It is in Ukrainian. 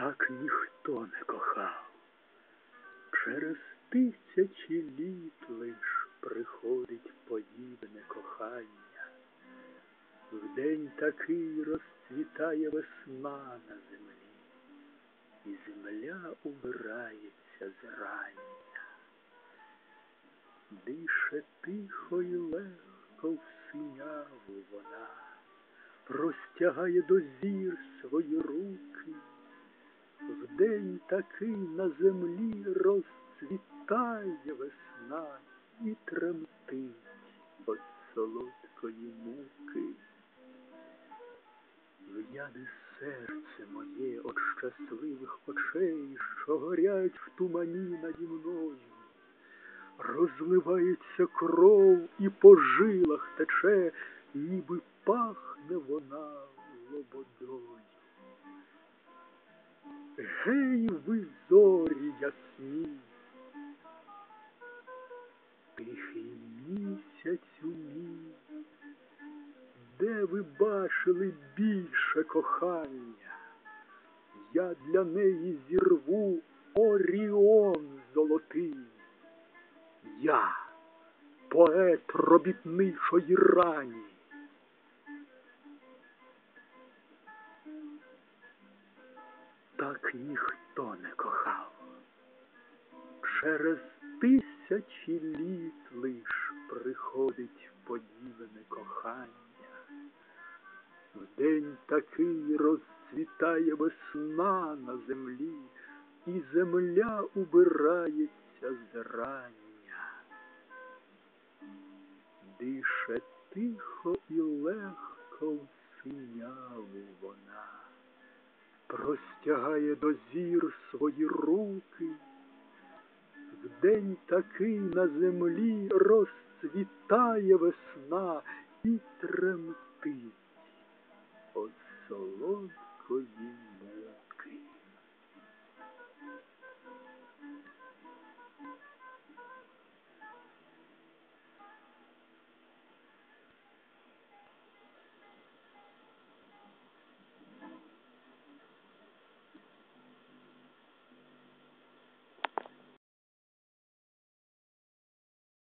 Так ніхто не кохав. Через тисячі літ лиш приходить подібне кохання. В день такий розцвітає весна на землі, і земля убирається зрання. Дише тихо й легко в синяву вона, простягає до зір свої руки. В день такий на землі розцвітає весна і тремтить от солодкої муки. В'яне серце моє от щасливих очей, що горять в тумані наді мною. Розливається кров і по жилах тече, ніби пахне вона лободою. Гей, ви зорі ясні, тихий місяцю мій, де ви бачили більше кохання? Я для неї зірву оріон золотий. Я, поет робітничої рані. Так ніхто не кохав. Через тисячі літ лиш приходить подібне кохання. В день такий розцвітає весна на землі, і земля убирається зрання. Дише тихо і легко простягає до зір свої руки. В день такий на землі розцвітає весна і тремтить от солодкої.